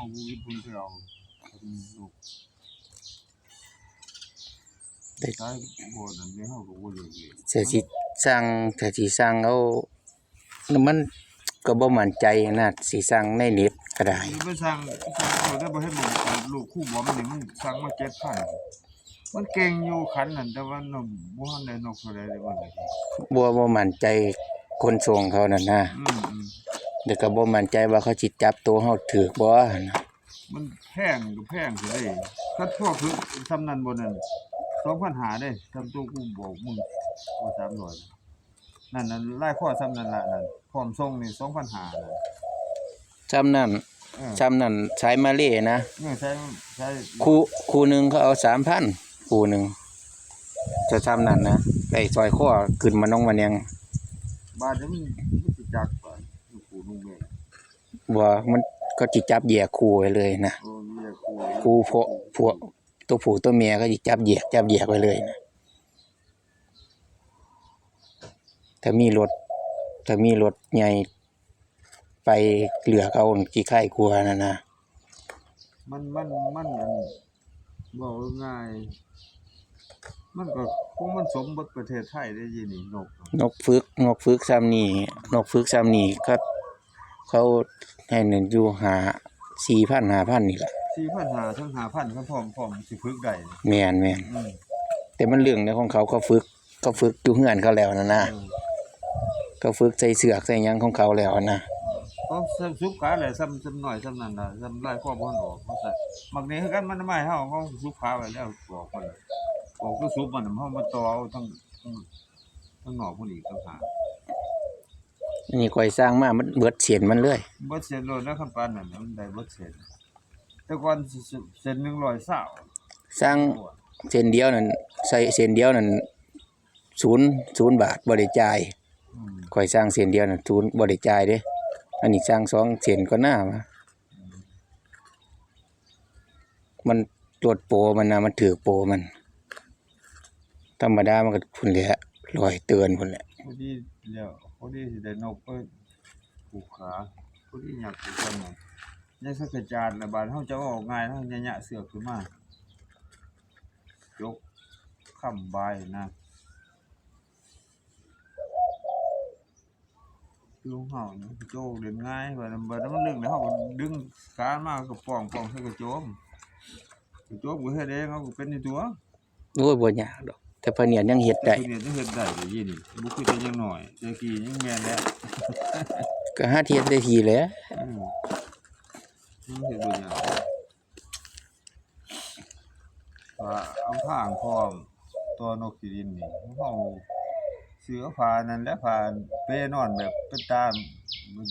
าบ่มีบุญไปเอาเป็นลูกแต่ตายบ่นั่นเด้เฮาก็บ่เลือกเลยเสียสิสร้างแต่สิสร้างเอามันก็บ่มั่นใจนะสิสร้างในเน็ตก็ได้นี่ไปสั่งสั่งเอาได้บ่เฮ็ดหมองลูกคู่บ่มันนี่มันสั่งมา7,000มันเก่งอยู่คันนั่นแต่ว่านมบ่ทันได้นกเท่าใดเลยมันก็ดีบ่บ่มั่นใจคนส่งเขานั่นนะอืมอืม เดี๋ยวก็บ่มั่นใจว่าเขาสิจับตัวเฮาถูกบ่นะมันแพงก็แพงสิเด้คัดพวกคือซำนั้นบ่นั่น2,500เด้ทำตัวกูบอกมึงว่า300นั่นนั่นลายข้อซำนั้นล่ะนั่นพร้อมส่งนี่2,500นั่นซ้ำนั้นเออซ้ำนั้นใช้มาเลนะเออใช้ใช้คู่คู่หนึงเขาเอา3,000คู่หนึงจะซ้ำนั้นนะไอ้ซอยข้อขึ้นมาน้องมันยังบาดนี้มันมันสิจักบาดอยู่ กูนุ่งแม่บ่มันก็สิจับแยกคู่ไว้เลยนะโอ้เมียกูคู่พวกพวกตัวผู้ตัวเมียก็สิจับแยกจับแยกไว้เลยนะถ้ามีรถถ้ามีรถใหญ่ไปเหลือกเอากี่ไข่กลัวนั่นนะมันมันมันอันบอกง่ายมันก็คงมันสมบัติประเทศไทยได้ยินนี่นกนกฝึกนกฝึกซ้ำนี่นกฝึกซ้ำนี่ครับ เขาให้เงินอยู่หาสี่พันห้าพันนี่แหละ4,500ทั้ง5,000ครับพร้อมพร้อมสิฝึกได้นี่แมนแมนอืมแต่มันเรื่องในของเขาเขาฝึกเขาฝึกอยู่เฮือนเขาแล้วนะนะเออเขาฝึกใส่เสือกใส่หยังของเขาแล้วนะเขาสุกขาแหละซ้ำซ้ำหน่อยซ้ำนั่นน่ะซ้ำลายข้อบ่อนออกเขาใส่มักนี้คือกันมันไม่เฮาเขาสุกขาไว้แล้วบอกมันบอกคือสุกมันเฮามาต่อเอาทั้งทั้งทั้งนอกพุ่นอีกต่างหาก อันนี้ก่อยสร้างมามันเบิดเสียนมันเลยบ่เสร็จโลดแล้วคันปานนั้นน่ะมันได้บ่เสร็จแต่ก่อนสิเสร็จ100เศร้าสร้างเส้นเดียวนั่นใส่เส้นเดียวนั่นศูนย์ศูนย์บาทบ่ได้จ่ายอืมข่อยสร้างเส้นเดียวนั่นศูนย์บ่ได้จ่ายเด้ อันนี้สร้างสองเส้นก็น่ามามันตรวจโปรมันนะมันถือโปรมัน ธรรมดามันก็พุ่นแหละลอยเตือนพุ่นแหละ พอดีแล้วพ อดีสิได้นกไปผูกขาพอดีอยากผูกกันน่ะในสักจานน่ะบาดเฮาจะเอาออกง่ายเฮาญะๆเสือกขึ้นมายกค้ำบายนะคือของเฮานี่โจกเล่นง่ายบัดนั้นบัดนั้นมันลึกแล้วเฮาก็ดึงการมาก็ป้องป้องใส่กระโจมกระโจมก็เฮ็ดเองเฮาก็เป็นในตัวโอ้ยบ่ยากดอก แต่พะเนียดยังเฮ็ดได้ผู้เนี่ยจะเฮ็ดได้เดี๋ยวนี้นี่บ่คือแต่ยังน้อยแต่กี้ยังแม่นแล้วก็หาเทียดได้ทีแหล้วอืมมันเฮ็ดบ่ยากว่าเอาผ้าอ่างพร้อมตัวนกขี้ดินนี่เฮาเสือผ้านั่นแหละผ้าเปนอนแบบเป็นตามมัน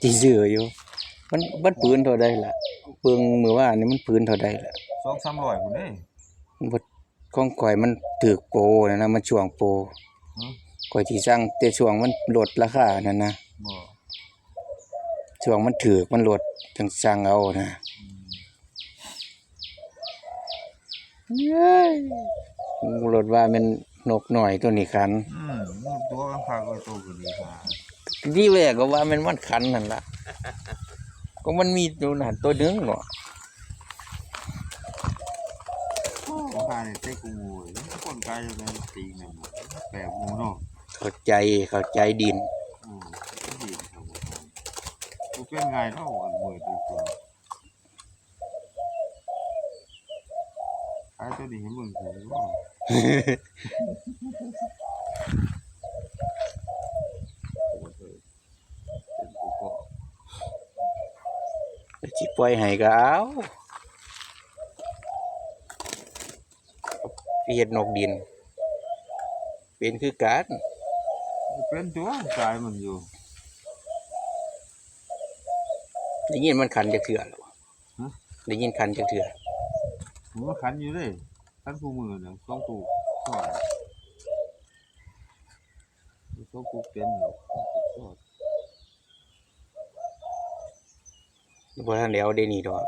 สิซื้ออยู่ มันมันปืนเท่าใดล่ะเบิ่งมื้อวานนี่มันปืนเท่าใดล่ะ2-300พุ่นเด้บ่ ของข่อยมันถูกโปรนะนะมันช่วงโปรฮะข่อยสิสั่งแต่ช่วงมันลดราคานั่นนะบ่ช่วงมันถูกมันลดจังสั่งเอานะอืมเย้ยรถว่าแมันนกหน่อยตัวนี้คันอืมมันตัวราคาก็โตขึ้นอีกค่ะที่แรกก็ว่ามันมันคันนั่นล่ะ ก็มันมีตัวนั้นตัวหนึงเนาะ ราคานี่เต็กกูหมู่คนกายจะเป็นตีแม่นบ่งแปลกหมู่เนาะเข้าใจเข้าใจดินอืมดีครับผมกูเป็นไงเท่าวันเมื่อยตัวตัวไอ้ตัวนี้ให้มึงเห็นว่าโอ้โหเป็นกูก็สิปล่อยให้ก็เอา เฮ็ดนกดิน เป็นคือกันเป็นตัวกายมันอยู่ได้ยินมันคันจักเทื่อแล้วฮะได้ยินคันจักเทื่อผมว่าขันอยู่เลยขันกูมือเนี่ยสองกูสอดสองกูเต็มอยู่สองกูสอดบ่ทันแล้วได้นี่ดอก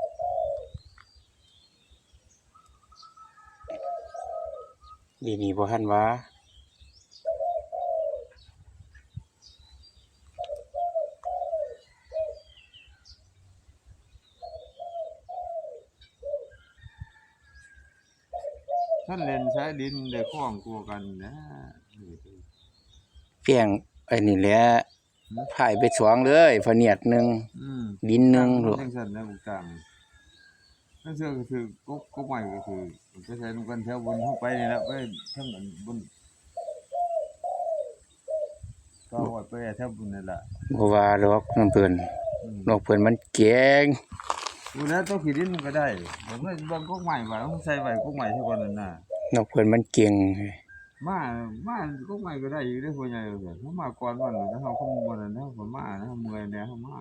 ดีนี่บ่ทันวะท่านเล่นใช้ดินได้คล้องกลัวกันนะเพียงไอ้นี่แหละถ่ายไปสองเลยฝะเนียดหนึ่งดินหนึ่งลูกกลาง นั่นเชื่อก็คือก็ก็ใหม่ก็คือมันก็ใช้นำกันแถวบนเข้าไปนี่แหละไปทั้งอันบนก็ว่าไปแถวบนนั่นแหละบ่ว่าดอกน้ำเพิ่นอืมนกเพิ่นมันเก่งดูแล้วต้องขีดินมันก็ได้เดี๋ยวเมื่อบางก็ใหม่ไว้ต้องใส่ไว้ก็ใหม่เท่ากันนั่นน่ะนกเพิ่นมันเก่งมามาก็ใหม่ก็ได้อยู่ได้คนใหญ่เลยถ้ามาก่อนวันนั้นเขาคงวันนั้นเขาก็มานะเมื่อยเนี่ยเขามา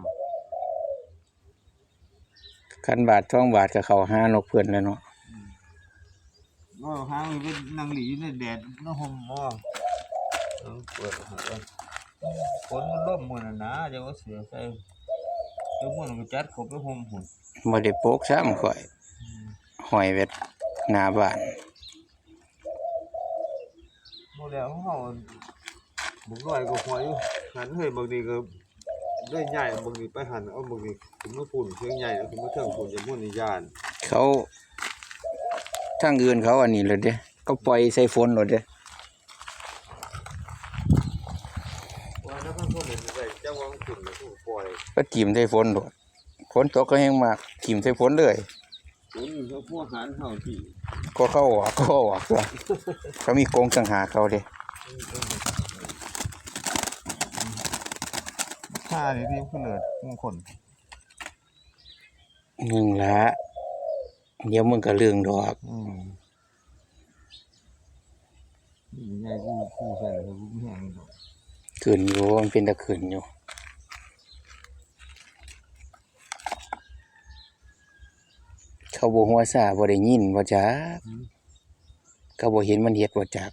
คันบาททองบาทก็เข้าหานกเพิ่นแล้วเนาะก็หามันเป็นนางหลีในแดดน้ำหอมบ่เออเปิดหาก่อนฝนมันล่มมื้อนั้นนะเดี๋ยวเอาเสือใส่เดี๋ยวมื้อนั้นก็จัดเขาไปห่มหุ่นบ่ได้โปกซ้ำข่อยห้อยไว้หน้าบ้านบ่แล้วเฮาบุกน้อยก็หัวอยู่หันเฮ้ยบางทีก็ ได้ใหญ่บางทีไปหันเอาบางทีถึงมาปุ่นเชียงใหญ่แล้วถึงมาเทิงปุ่นจะมุ่นนิยานเขาทางอื่นเขาอันนี้เลยเด้ก็ปล่อยใส่ฝนเลยเด้ว่านักท่องเที่ยวเนี่ยได้เจ้าวังขึ้นแล้วก็ปล่อยก็จิ้มใส่ฝนโดดฝนตกก็แห้งมากจิ้มใส่ฝนเลยคุณเขาพวกหันเฮาที่ก็เข้าออกก็เข้าออกตัวเขามีกรงสังหารเขาเด้ ค่านี่ที่ขึ้นเลยมงคลหนึ่งละเดี๋ยวมึงก็เรื่องดอกอืมนี่ไงกูกูใส่แล้วกูไม่แห้งดอกขืนอยู่มันเป็นตะขืนอยู่เขาบ่หัวซาบ่ได้ยินบ่จักเขาบ่เห็นมันเฮ็ดบ่จัก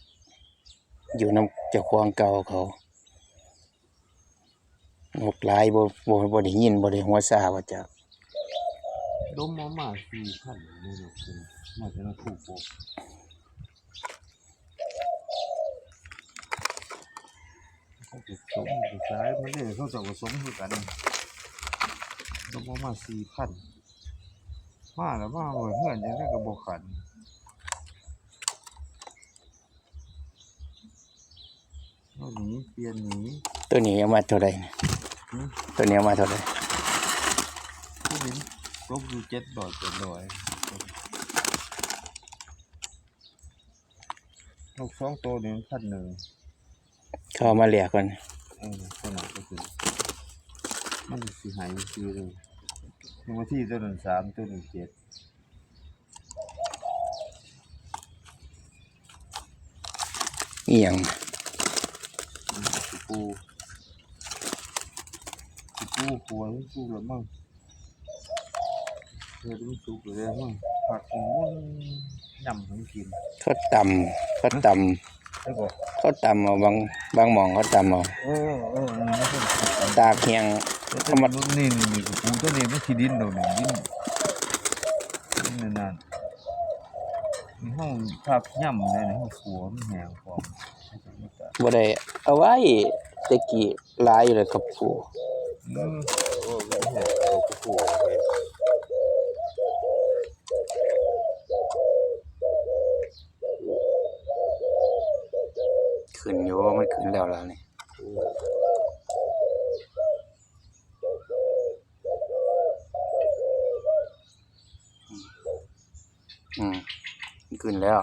อยู่นำเจ้าของเก่าเขา นกหลายบ่บ่บ่ได้ยินบ่ได้หัวซาบ่าจักดมมามาสี่พันนี่เนาะคุณมาจะน่าถูกปกเขาจะสมจะใช้มันเนี่ยเขาจะผสมคือกันดมมามาสี่พันมาแล้วมาเหมือนเพื่อนยังได้กระบอกขันหนีเปลี่ยนหนีตัวนี้เอามาเท่าใดเนี่ ตัวนี้เอามาเท่าใดผู้หญิงลบอยู่เจ็ดดอยเจ็ดดอยนกสองตัวนี่พันหนึ่งเขาเอามาแลกกันเออขนาดก็คือมันสิหายคือเลยยังมาที่ตัวหนึ่งสามตัวหนึ่งเจ็ดอีหยังสิปู สิปูหัวสิปูแล้วมั่งเธอต้องสุกเลยมั่งผักของมันยำของกินเขาตำเขาตำแล้วก็เขาตำเอาบางบางหม่องเขาตำเอาเออเออนี่ไม่ใช่ตากแห้งธรรมดา นี่นี่นี่ปูตัวนี้ไม่ขี้ดินดอกนี่ดินดินนานๆนี่ห้องทับย่ำเลยในห้องขัวมันแห้งพร้อมบ่ได้เอาไว้แตะกี้หลายอยู่เลยกับปู ขึ้นอยู่มันขึ้นแล้วล่ะนี่อืมขึ้นแล้ว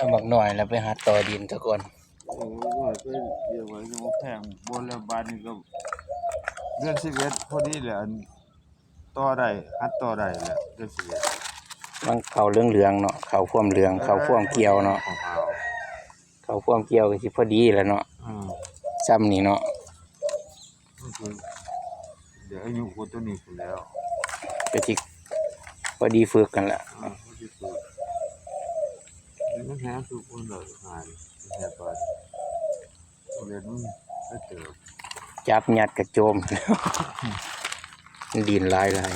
เอาบักหน่อยแล้วไปหาต่อดินซะก่อนโอ้ยไปเดี๋ยวไว้ยังบ่แพงบนแล้วบานนี่ก็เดือนสิบเอ็ดพอดีแหละอันต่อได้ฮัดต่อได้แหละเดือนสิบเอ็ดมันเข้าเหลืองๆเนาะเข้าพ่วมเหลืองเข้าพ่วมเกี่ยวเนาะขาวเข้าพ่วมเกี่ยวก็สิพอดีแหล้วเนาะๆอืมซ้ำนี่เนาะมันคือเดี๋ยวอายุคนตัวนี้คุณแล้วก็สิพอดีฝึกกันละ อ่าเขาจะฝึกเดี๋ยว มันแห้งคือคนเลยหายแต่ก่อนเรียนมันก็เจอจับหยัดกระโจม ดินลายลาย